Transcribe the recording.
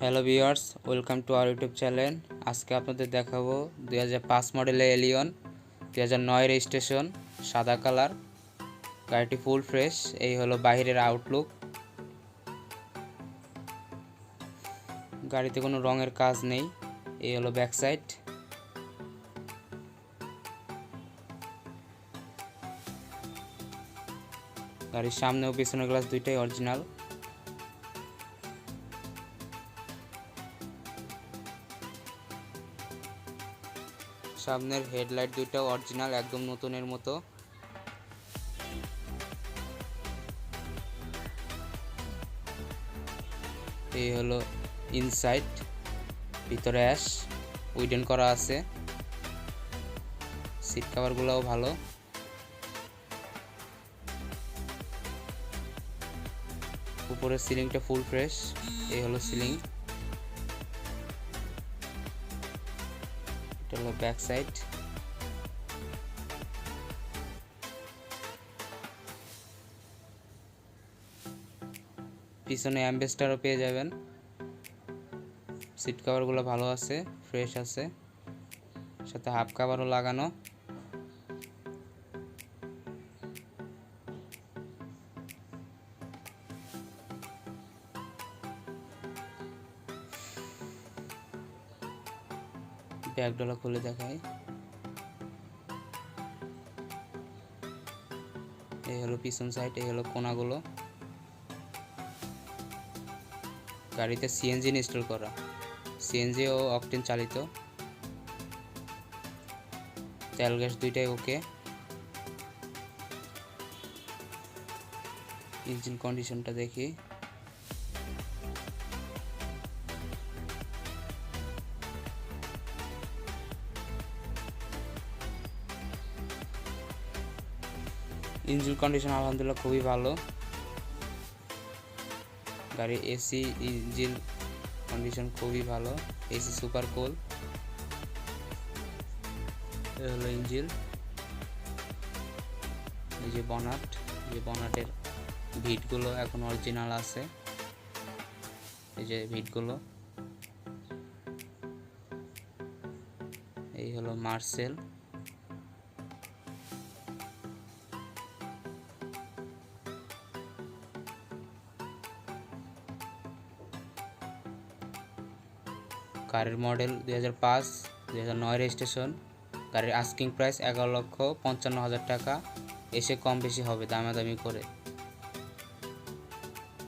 Hello viewers, welcome to our YouTube channel. আজকে আপনাদের দেখাবো দুই হাজার পাঁচ মডেলের এলিয়ন দুই হাজার নয় রেজিস্ট্রেশন, সাদা কালার, গাড়িটি ফুল ফ্রেশ, এই হলো বাইরের আউটলুক গাড়িতে কোনো রঙের কাজ নেই, এই হলো ব্যাক সাইড গাড়ির সামনে ও পিছনের গ্লাস দুইটাই অরিজিনাল সামনের হেডলাইট দুইটাও অরিজিনাল, একদম নতুনের মতো। এই হলো ইনসাইড ভিতরে অ্যাশ, উইডেন করা আছে। সিট কাভারগুলোও ভালো। উপরের সিলিংটা ফুল ফ্রেশ, এই হলো সিলিং। এটা হলো ব্যাক সাইড পিছনে অ্যাম্বেস্টারও পেয়ে যাবেন। সিট কভারগুলো ভালো আছে ফ্রেশ আছে। সাথে হাফ কাভারও লাগানো। ব্যাগডলা খুলে দেখাই। এই হলো পিছন সাইড এই হলো কোনাগুলো। গাড়িতে সিএনজি ইনস্টল করা। সিএনজি ও অকটেন চালিত। তেল গ্যাস দুইটাই ওকে ইঞ্জিন কন্ডিশনটা দেখি। ইঞ্জিন কন্ডিশন আলহামদুলিল্লাহ খুবই ভালো। গাড়ির এসি ইঞ্জিন কন্ডিশন খুবই ভালো। এসি সুপার কোল। এ হলো ইঞ্জিন। এই যে বনাট যে বনাটের ভিটগুলো এখন অরিজিনাল আছে। এই যে ভিটগুলো। এই হলো মার্সেল। গাড়ির মডেল দুই হাজার পাঁচ, দুই হাজার নয় রেজিস্ট্রেশন। গাড়ির আস্কিং প্রাইস এগারো লক্ষ পঞ্চান্ন হাজার টাকা। এসে কম বেশি হবে দামাদামি করে।